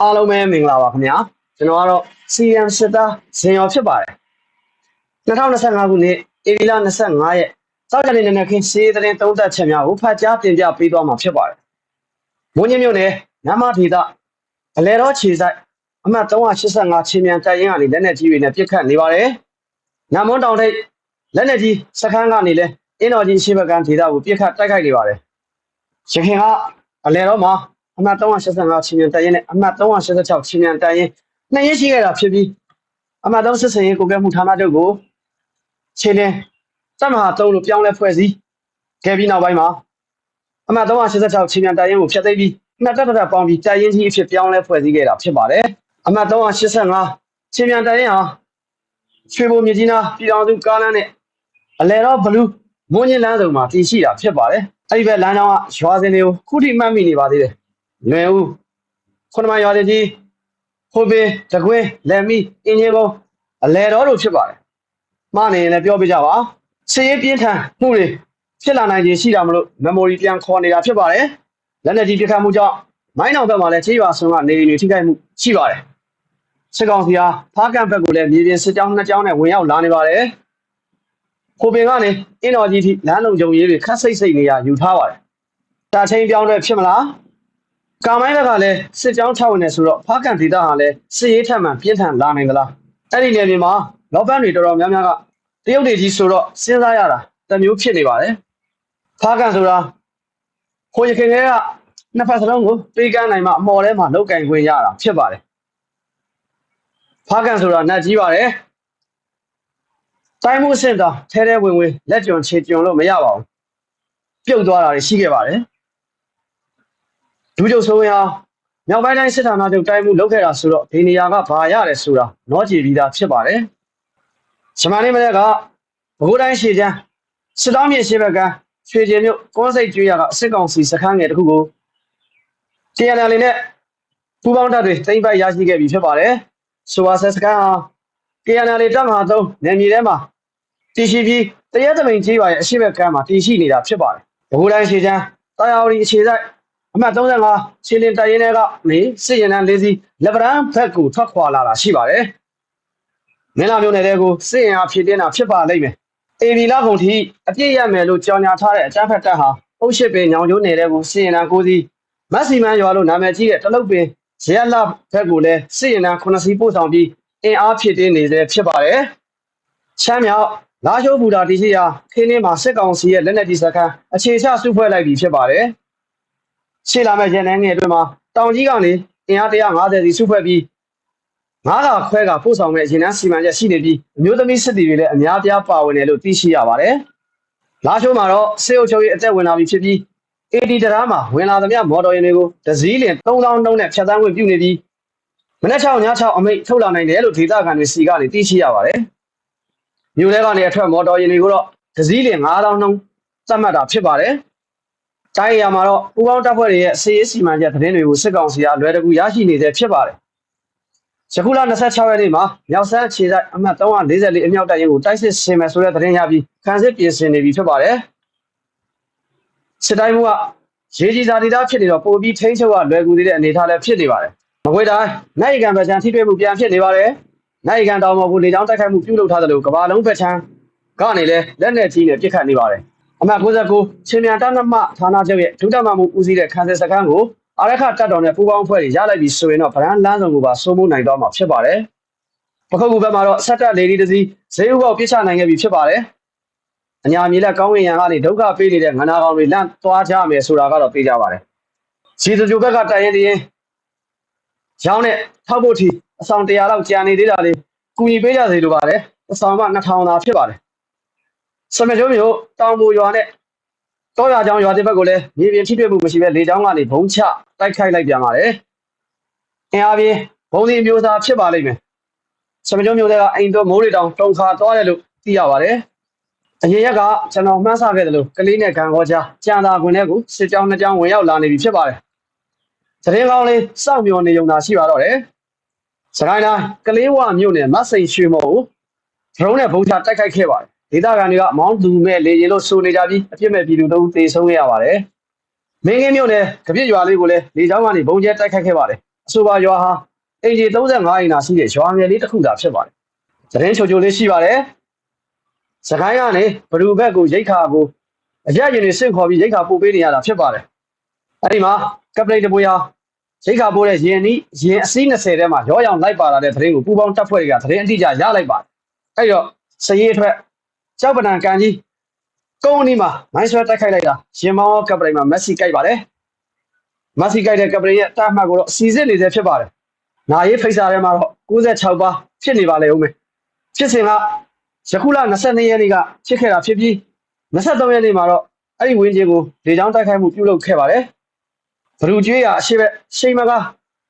အားလုံးပဲမင်္ဂလာပါခင်ဗျာကျွန်တော်ကတော့ CM စစ်သားဇင်ရော်ဖြစ်ပါတယ်2025ခုနှစ်ဧပြီလ25ရက်စောကြတဲ့နေ့နဲ့ခင်းစီးတဲ့သုံးသက်ချက်များကိုဖတ်ကြားတင်ပြပေးသွားမှာဖြစ်ပါတယ်မွန်းညမြို့နယ်နမဒေတာအလဲတော်ခြေဆိုင်အမှတ်385ချင်းမြန်တိုက်ရင်ကနေလက်နက်ကြီးတွေနဲ့ပစ်ခတ်နေပါတယ်နမွန်းတောင်ထိပ်လက်နက်ကြီးစခန်းကနေလဲအင်းတော်ကြီးရှိဘကန်ဒေတာကိုပစ်ခတ်တိုက်ခိုက်နေပါတယ်ရခင်ကအလဲတော်မှာ အမှတ်385ချင်းမြန်တိုင်ရင်နဲ့အမှတ်386ချင်းမြန်တိုင်ရင်နှစ်ရရှိခဲ့တာဖြစ်ပြီးအမှတ်3စစ်စင်ရေးကိုကဲမှုဌာနချုပ်ကိုခြေလင်းစက်မဟာ3လို့ပြောင်းလဲဖွဲ့စည်းခဲ့ပြီးနောက်ပိုင်းမှာအမှတ်386ချင်းမြန်တိုင်ရင်ကိုဖျက်သိမ်းပြီးနှစ်တက်တက်ပေါင်းပြီးတိုင်ရင်ကြီးအဖြစ်ပြောင်းလဲဖွဲ့စည်းခဲ့တာဖြစ်ပါတယ်အမှတ်385ချင်းမြန်တိုင်ရင်ဟာရွှေဘုံမြကြီးနားပြည်တော်စုကားလမ်းနဲ့အလဲတော့ဘလူးမွန်းချင်းလမ်းစုံမှာတည်ရှိတာဖြစ်ပါတယ်အဲ့ဒီဘက်လမ်းကြောင်းကရွာစင်တွေကိုခုထိမှတ်မိနေပါသေးတယ် လွယ်ဦးခုနမရွာကြီးဟိုပင်တကွင်းလက်မီအင်းကြီးကုန်းအလဲတော်တို့ဖြစ်ပါတယ်မှားနေရင်လည်းပြောပြကြပါစည်ရေးပြင်းထန်မှုတွေဖြစ်လာနိုင်ခြင်းရှိတာမလို့ memory ပြန်ခေါ်နေတာဖြစ်ပါတယ်လက်နက်ကြီးပြခတ်မှုကြောင့်မိုင်းအောင်ဘက်မှာလည်းခြေရွာဆွန်ကနေနေထိခိုက်မှုရှိပါတယ်စစ်ကောင်စီဟာဖားကန်ဘက်ကိုလည်းမြေပြင်စစ်ကြောင်းနှစ်ကြောင်းနဲ့ဝင်ရောက်လာနေပါတယ်ဟိုပင်ကနေအင်းတော်ကြီးထိလမ်းလုံးကြုံရေးတွေခတ်စိတ်စိတ်နေရယူထားပါတယ်တာချင်းပြောင်းလဲဖြစ်မလား ကာမိုင်းဘက်ကလည်းစစ်ကြောင်းထောက်ဝင်နေဆိုတော့ဖားကန်ဒေတာဟာလည်းစစ်ရေးထက်မှန်ပြင်းထန်လာနိုင်သလားအဲ့ဒီနေရာမှာလောပန်းတွေတော်တော်များများကတရုတ်တွေကြီးဆိုတော့စဉ်းစားရတာတစ်မျိုးဖြစ်နေပါတယ်ဖားကန်ဆိုတာခိုးရခင်ကနှစ်ဖက်စလုံးကိုပေးကမ်းနိုင်မှအမော်ထဲမှာလောက်ကင်ခွင့်ရတာဖြစ်ပါတယ်ဖားကန်ဆိုတာနတ်ကြီးပါတယ်တိုင်းမှုအဆင့်တောင်ထဲထဲဝင်ဝင်လက်ကြွန်ခြေကြွန်လို့မရပါဘူးပြုတ်သွားတာတွေရှိခဲ့ပါတယ် ဒူးကျုပ်ဆိုရင်ဟာမြောက်ပိုင်းတိုင်းစစ်ဌာနချုပ်တိုင်းမှုလုပ်ခဲ့တာဆိုတော့ဒီနေရာကဘာရတယ်ဆိုတာနောကြည်ပြီးသားဖြစ်ပါတယ်။ရှမန်လေးမလက်ကဘကိုးတိုင်းရှေချမ်းစစ်တောင်းမြေရှေဘက်ကရွှေကျင်မြို့ကွန်းစိတ်ကျွေးရကအစစ်ကောင်စီစခန်းငယ်တစ်ခုကိုတရားနယ်လေးနဲ့ပူပေါင်းတပ်တွေတိမ့်ပိုက်ရရှိခဲ့ပြီဖြစ်ပါတယ်။ဆိုပါဆက်စခန်းဟာတရားနယ်လေးတပ်မဟာသုံးနယ်မြေထဲမှာတည်ရှိပြီးတရက်သမိန်ကြီးပါရဲ့အရှိဘက်ကမ်းမှာတည်ရှိနေတာဖြစ်ပါတယ်။ဘကိုးတိုင်းရှေချမ်းတာယာဝတီအခြေစိုက် အမှတ်35ရှင်းလင်းတိုင်ရင်တွေကနေစစ်ရင်တန်းလေးစီလက်ဗရန်ဘက်ကိုထွက်ခွာလာတာရှိပါတယ်။မင်းလာမျိုးနယ်တဲ့ကိုစစ်ရင်အားဖြစ်တင်တာဖြစ်ပါလိမ့်မယ်။အေဗီလာကုန်ထိအပြည့်ရမယ်လို့ကြော်ညာထားတဲ့အကြမ်းဖက်တပ်ဟာအုတ်ရှိပင်ညောင်ကျိုးနယ်တဲ့ကိုစစ်ရင်တန်းကိုစီမက်ဆီမန်ရွာလို့နာမည်ကြီးတဲ့တလုတ်ပင်ရဲလာဘက်ကိုလည်းစစ်ရင်တန်းခုနှစ်စီးပို့ဆောင်ပြီးအင်အားဖြစ်တင်နေစေဖြစ်ပါတယ်။ချမ်းမြောက်လာရှိုးဘူတာတီရှိရာခင်းင်းမှာစစ်ကောင်စီရဲ့လက်နက်ကြီးစခန်းအခြေချစုဖွဲ့လိုက်ပြီဖြစ်ပါတယ်။ ရှေ့လာမဲ့ရန်နိုင်ငယ်အတွင်းမှာတောင်ကြီးကနေအင်အား150စီစုဖွဲ့ပြီးငါးကခွဲကပို့ဆောင်မဲ့ရင်နှန်းစီမံချက်ရှိနေပြီးအမျိုးသမီးစစ်တီတွေလည်းအများပြားပါဝင်တယ်လို့သိရှိရပါတယ်။လာရှိုးမှာတော့စေအုပ်ချုပ်ရေးအသက်ဝင်လာပြီဖြစ်ပြီး AD တရားမှာဝင်လာသမျှမော်တော်ယာဉ်တွေကိုဒဇီးလင်3000နှုန်းနဲ့ဖြတ်သန်းခွင့်ပြုနေပြီးမနေ့6ည6အမိတ်ထုတ်လာနိုင်တယ်လို့ဒေသခံတွေစီကနေသိရှိရပါတယ်။မြို့ထဲကနေအထွက်မော်တော်ယာဉ်တွေကိုတော့ဒဇီးလင်9000နှုန်းသတ်မှတ်တာဖြစ်ပါတယ်။ တိုင်းရမှာတော့ပူပေါင်းတပ်ဖွဲ့တွေရဲ့စီရေးစီမံချက်သတင်းတွေကိုစစ်ကောင်စီကလွယ်တကူရရှိနေတဲ့ဖြစ်ပါတယ်။ယခုလ26ရက်နေ့မှာမြောက်ဆန်းအခြေစိုက်အမှတ်344အမြောက်တပ်ရင်ကိုတိုက်စစ်ဆင်မယ်ဆိုတဲ့သတင်းရပြီးခံစစ်ပြင်ဆင်နေပြီဖြစ်ပါတယ်။စစ်တိုင်းမှုကရေးကြီးစာဒေတာဖြစ်နေတော့ပိုပြီးထိန်းချုပ်ရလွယ်ကူသေးတဲ့အနေအထားလည်းဖြစ်နေပါတယ်။မကွေးတိုင်းနိုင်ကန်ဗချန်ထိတွေ့မှုပြန်ဖြစ်နေပါတယ်။နိုင်ကန်တောင်ပေါ်ကိုလေကြောင်းတိုက်ခိုက်မှုပြုလုပ်ထားသလိုကဘာလုံးဗချန်ကနေလည်းလက်နက်ကြီးနဲ့ပစ်ခတ်နေပါတယ်။ အမှတ်69ချင်းမြန်တပ်နမဌာနချုပ်ရဲ့ဒုတက်မမှုဦးစီးတဲ့ခန်းစစ်စခန်းကိုအာရခတပ်တော်နဲ့ပူးပေါင်းဖွဲ့တွေရလိုက်ပြီဆိုရင်တော့ဗရန်လန်းဆောင်ကိုပါစိုးမိုးနိုင်တော့မှာဖြစ်ပါတယ်။ပခုတ်ကူဘက်မှာတော့ဆက်တက်လေဒီတစီဈေးဥပေါက်ပြစ်ချနိုင်ခဲ့ပြီဖြစ်ပါတယ်။အညာမြေလက်ကောင်းကင်ရံကနေဒုက္ခပေးနေတဲ့ငနာကောင်တွေလန့်သွားကြမယ်ဆိုတာကတော့သိကြပါတယ်။စီစကြိုဘက်ကတိုင်ရင်တရင်ရောင်းနဲ့ထောက်ဖို့ထီအဆောင်100လောက်ကြာနေသေးတာလေကူညီပေးကြစေလိုပါတယ်။အဆောင်မှ2000သာဖြစ်ပါတယ်။ စမကျုံးမျိုးတောင်ပူရွာနဲ့တောရချောင်းရွာတစ်ဘက်ကိုလည်းမြေပြင်ထိတွေ့မှုမရှိဘဲလေချောင်းကနေဘုံချတိုက်ခိုက်လိုက်ပြန်ပါတယ်။အင်အားပြင်းဘုံဒီမျိုးသားဖြစ်ပါလိမ့်မယ်။စမကျုံမျိုးတွေကအိမ်တော်မိုးတွေတောင်တုံခါသွားတယ်လို့သိရပါတယ်။အရင်ရက်ကကျွန်တော်မှန်းဆခဲ့တယ်လို့ကလေးနဲ့ဂန်ခေါ်ကြားကြံသာခွင်ထဲကိုစစ်ကြောင်းနှစ်ကြောင်းဝင်ရောက်လာနေပြီဖြစ်ပါတယ်။သတင်းကောင်းလေးစောင့်မျှော်နေုံသာရှိပါတော့တယ်။စကိုင်းတိုင်းကလေးဝမြို့နယ်မတ်စိန်ရွှေမော်ကိုဒရုန်းနဲ့ဘုံချတိုက်ခိုက်ခဲ့ပါတယ်။ ဒေသခံတွေကမောင်းသူမဲ့လေရင်လို့ဆိုနေကြပြီးအပြစ်မဲ့ပြည်သူတို့သေဆုံးခဲ့ရပါတယ်။မင်းကင်းမြို့နယ်ကပြစ်ရွာလေးကိုလည်းလေကြောင်းကနေဘုံကျဲတိုက်ခိုက်ခဲ့ပါတယ်အဆိုပါရွာဟာအင်ဂျီ35အိမ်သာရှိတဲ့ရွာငယ်လေးတစ်ခုသာဖြစ်ပါတယ်။သတင်းချိုချိုလေးရှိပါတယ်။စကိုင်းကနေဘရူဘက်ကိုရိတ်ခါကိုအကြရင်တွေဆင့်ခေါ်ပြီးရိတ်ခါပို့ပေးနေရတာဖြစ်ပါတယ်။အဲဒီမှာကပလိတ်တပွေဟာရိတ်ခါပို့တဲ့ရင်နီးရင်အစီး20ထဲမှာရောရောင်လိုက်ပါလာတဲ့သတင်းကိုပူပေါင်းတပ်ဖွဲ့တွေကသတင်းအတိအကျရလိုက်ပါတယ်။အဲဒီတော့စရေးအထွက် ကြောက်ပနံကန်ကြီးကုန်းအနီးမှာမိုင်းဆွဲတိုက်ခိုက်လိုက်တာရင်မောင်းကပလိတ်မှာမက်ဆီကြိုက်ပါတယ်။မက်ဆီကြိုက်တဲ့ကပလိတ်ရဲ့တာမှတ်ကိုတော့အစီအစစ်နေသေးဖြစ်ပါတယ်။နာရေးဖိစာထဲမှာတော့96ပါဖြစ်နေပါလေဦးမယ်။ဖြစ်စဉ်ကယခုလ22ရက်နေ့ကဖြစ်ခဲ့တာဖြစ်ပြီး23ရက်နေ့မှာတော့အဲ့ဒီဝင်းကျင်ကိုလေကြောင်းတိုက်ခိုက်မှုပြုလုပ်ခဲ့ပါတယ်။ဘရူကျွေးရအရှိဘက်ရှိမကား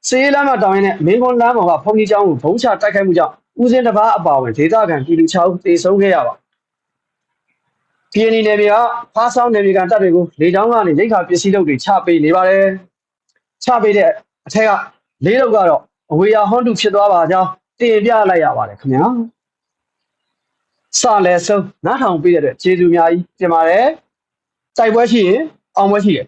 စေးလမ်းမတောင်ရင်နဲ့မင်းကွန်လမ်းပေါ်ကဖုန်ကြီးကျောင်းကိုဘုံချတိုက်ခိုက်မှုကြောင့်ဦးစင်းတစ်ပါးအပါအဝင်ဒေသခံပြည်သူ6ဦးသေဆုံးခဲ့ရပါပြည် နီနယ်မြေကဖားဆောင်နယ်မြေကန်တပ်တွေကိုလေကြောင်းကနေရိတ်ခါပစ္စည်းလုပ်တွေချပေးနေပါတယ်။ချပေးတဲ့အထက်ကလေးတော့ကတော့အဝေးရဟွန်တူဖြစ်သွားပါကြောင်းတင်ပြလိုက်ရပါတယ်ခင်ဗျာ။စလဲဆုံးနားထောင်ပေးတဲ့အတွက်ကျေးဇူးအများကြီးတင်ပါတယ်။တိုက်ပွဲရှိရင်အောင်ပွဲရှိတယ်